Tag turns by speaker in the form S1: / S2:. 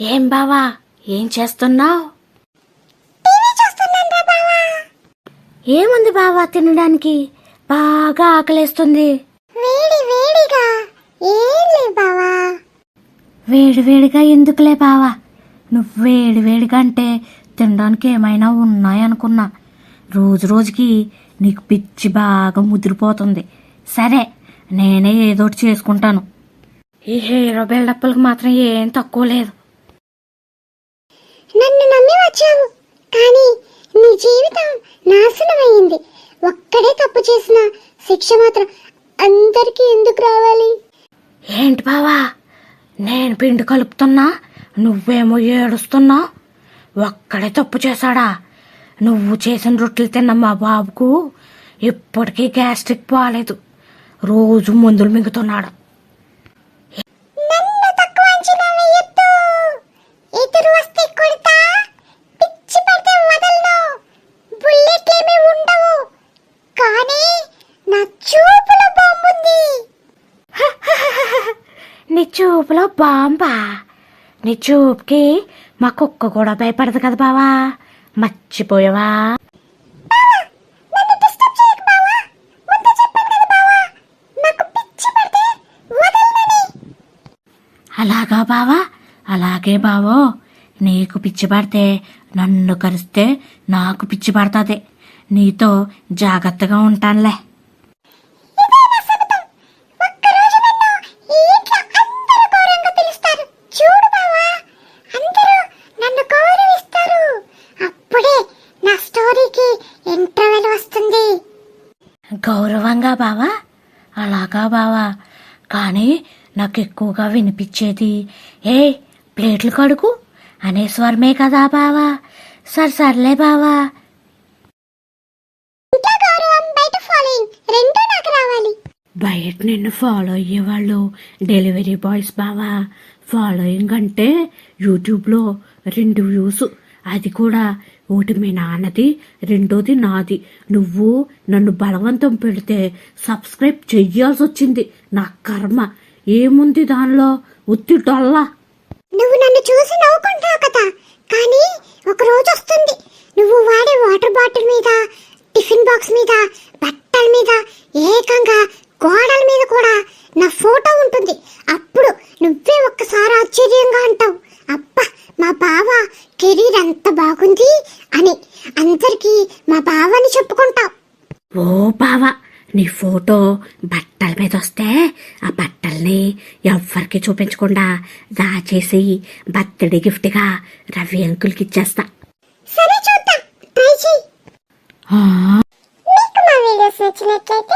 S1: ఏం బావా? ఏం చేస్తున్నావు? ఏముంది బావా తినడానికి? బాగా ఆకలేస్తుంది.
S2: వేడి వేడిగా. బావా.
S1: వేడి వేడిగా ఎందుకులే బావా? నువ్వు వేడి వేడిగా అంటే తినడానికి ఏమైనా ఉన్నాయనుకున్నా. రోజు రోజుకి నీకు పిచ్చి బాగా ముదిరిపోతుంది. సరే నేనే ఏదోటి చేసుకుంటాను. ఈ హీరో బిల్డప్లకు మాత్రం ఏం తక్కువ లేదు.
S2: నన్ను వచ్చావు. కానీ నీ జీవితం నాశనమైంది ఒక్కడే తప్పు చేసిన శిక్ష మాత్రం అందరికీ ఎందుకు రావాలి?
S1: ఏంటి బావా? నేను పిండి కలుపుతున్నా నువ్వేమో ఏడుస్తున్నా. ఒక్కడే తప్పు చేశాడా? నువ్వు చేసిన రొట్టెలు తిన్న మా బాబుకు ఇప్పటికీ గ్యాస్ట్రిక్ పోలేదు రోజు మందులు మింగుతున్నాడు
S2: నన్ను తక్కువ అంచనా వేయొద్దు ఎదురు వస్తే కొడతా పిచ్చి పడితే వదలను బుల్లెట్లేమీ ఉండవు కానీ నా చూపులో బాంబుంది
S1: నీ చూపులో బాంబా. నీ చూపుకి మా కుక్క కూడా భయపడదు కదా బావా. మర్చిపోయావా? అలాగా బావా? అలాగే బావో. నీకు పిచ్చి పడితే నన్ను కరిస్తే నాకు పిచ్చి పడుతుంది. నీతో జాగ్రత్తగా ఉంటానులే
S2: ఇదే నా శపథం ఒక్కరోజు నన్ను ఈ ఇంట్లో అందరూ గౌరవంగా పిలుస్తారు చూడు బావా అందరూ నన్ను గౌరవిస్తారు అప్పుడే నా స్టోరీకి ఇంటర్వెల్ వస్తుంది
S1: గౌరవంగా బావా? అలాగా బావా. కానీ నాకు ఎక్కువగా వినిపించేది ఏ ప్లేట్లు కడుగు అనే స్వరమే కదా బావా. సరే సర్లే బావా.
S2: ఇంట్లో గౌరవం బయట ఫాలోయింగ్ రెండూ నాకు రావాలి.
S1: బయట నిన్ను ఫాలో అయ్యేవాళ్ళు డెలివరీ బాయ్స్ బావా. ఫాలోయింగ్ అంటే యూట్యూబ్లో రెండు వ్యూస్ అది కూడా ఒకటి మీ నాన్నది రెండోది నాది. నువ్వు నన్ను బలవంతం పెడితే సబ్స్క్రైబ్ చెయ్యాల్సి వచ్చింది నా కర్మ. ఏముంది దానిలో? ఉత్తి డొల్లా
S2: నువ్వు నన్ను చూసి నవ్వుకుంటావు కదా. కానీ ఒక రోజు వస్తుంది. నువ్వు వాడే వాటర్ బాటిల్ మీద టిఫిన్ బాక్స్ మీద బట్టల మీద ఏకంగా గోడల మీద కూడా నా ఫోటో ఉంటుంది. అప్పుడు నువ్వే ఒక్కసారి ఆశ్చర్యంగా అంటావు. అని అందరికీ మా బావని చెప్పుకుంటావు
S1: ఓ బావా నీ ఫోటో బట్టల మీద వస్తే ఆ బట్టల్ని ఎవ్వరికి చూపించకుండా దాచేసి బర్త్డే గిఫ్ట్గా రవి అంకుల్కి ఇచ్చేస్తా.
S2: సరే చూద్దాం. ట్రై చేయి. మీకు మా వీడియోస్ నచ్చినట్లయితే